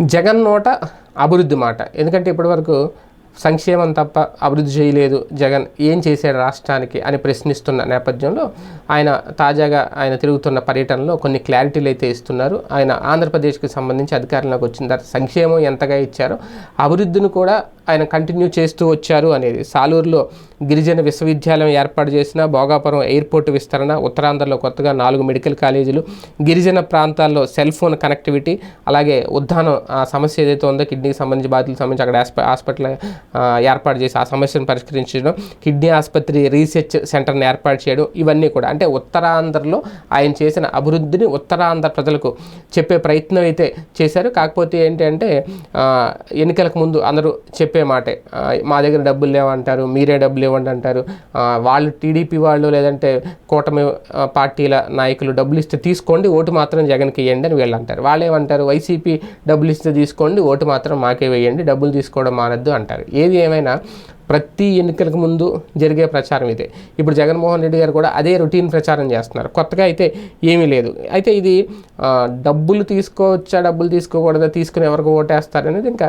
జగన్ నోట అభివృద్ధి మాట. ఎందుకంటే ఇప్పటివరకు సంక్షేమం తప్ప అభివృద్ధి చేయలేదు జగన్. ఏం చేశాడు రాష్ట్రానికి అని ప్రశ్నిస్తున్న నేపథ్యంలో ఆయన తాజాగా ఆయన తిరుగుతున్న పర్యటనలో కొన్ని క్లారిటీలు అయితే ఇస్తున్నారు. ఆయన ఆంధ్రప్రదేశ్కి సంబంధించి అధికారంలోకి వచ్చిన తర్వాత సంక్షేమం ఎంతగా ఇచ్చారో అభివృద్ధిని కూడా ఆయన కంటిన్యూ చేస్తూ వచ్చారు అనేది. సాలూరులో గిరిజన విశ్వవిద్యాలయం ఏర్పాటు చేసిన భోగాపురం ఎయిర్పోర్ట్ విస్తరణ ఉత్తరాంధ్రలో కొత్తగా నాలుగు మెడికల్ కాలేజీలు గిరిజన ప్రాంతాల్లో సెల్ ఫోన్ కనెక్టివిటీ అలాగే ఉద్దానం ఆ సమస్య ఏదైతే ఉందో కిడ్నీకి సంబంధించి బాధితులకు సంబంధించి అక్కడ హాస్పిటల్ ఏర్పాటు చేసి ఆ సమస్యను పరిష్కరించడం కిడ్నీ ఆసుపత్రి రీసెర్చ్ సెంటర్ని ఏర్పాటు చేయడం ఇవన్నీ కూడా. అంటే ఉత్తరాంధ్రలో ఆయన చేసిన అభివృద్ధిని ఉత్తరాంధ్ర ప్రజలకు చెప్పే ప్రయత్నం అయితే చేశారు. కాకపోతే ఏంటంటే ఎన్నికలకు ముందు అందరూ చెప్పే మాటే. మా దగ్గర డబ్బులు లేవంటారు మీరే డబ్బులు ఇవ్వండి అంటారు. వాళ్ళు టీడీపీ వాళ్ళు లేదంటే కూటమి పార్టీల నాయకులు డబ్బులు ఇస్తే తీసుకోండి ఓటు మాత్రం జగన్కి ఇవ్వండి అని వీళ్ళు అంటారు. వాళ్ళు ఏమంటారు వైసీపీ డబ్బులు ఇస్తే తీసుకోండి ఓటు మాత్రం మాకే వేయండి డబ్బులు తీసుకోవడం మానద్దు అంటారు. ఏది ఏమైనా ప్రతి ఎన్నికలకు ముందు జరిగే ప్రచారం ఇదే. ఇప్పుడు జగన్మోహన్ రెడ్డి గారు కూడా అదే రొటీన్ ప్రచారం చేస్తున్నారు. కొత్తగా అయితే ఏమీ లేదు. అయితే ఇది డబ్బులు తీసుకోవచ్చా డబ్బులు తీసుకోకూడదా తీసుకుని ఎవరికి ఓటేస్తారు అనేది ఇంకా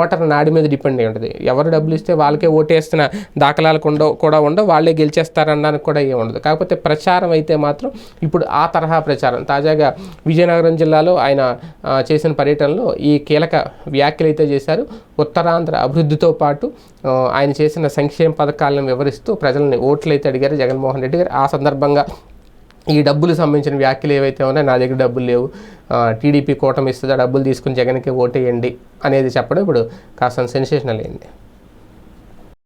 ఓటర్ నాడి మీద డిపెండ్ అయి ఉంటుంది. ఎవరు డబ్బులు ఇస్తే వాళ్ళకే ఓటేస్తున్న దాఖలాలకు ఉండవు కూడా ఉండవు. వాళ్ళే గెలిచేస్తారనడానికి కూడా ఏమి ఉండదు. కాకపోతే ప్రచారం అయితే మాత్రం ఇప్పుడు ఆ తరహా ప్రచారం. తాజాగా విజయనగరం జిల్లాలో ఆయన చేసిన పర్యటనలో ఈ కీలక వ్యాఖ్యలు అయితే చేశారు. ఉత్తరాంధ్ర అభివృద్ధితో పాటు ఆయన చేసిన సంక్షేమ పథకాలను వివరిస్తూ ప్రజల్ని ఓట్లు అయితే అడిగారు జగన్మోహన్ రెడ్డి గారు. ఆ సందర్భంగా ఈ డబ్బులు సంబంధించిన వ్యాఖ్యలు ఏవైతే ఉన్నాయో నా దగ్గర డబ్బులు లేవు టీడీపీ కూటమి ఇస్తుందా డబ్బులు తీసుకుని జగన్కి ఓటేయండి అనేది చెప్పడం ఇప్పుడు కాస్త సెన్సేషనల్ అయింది.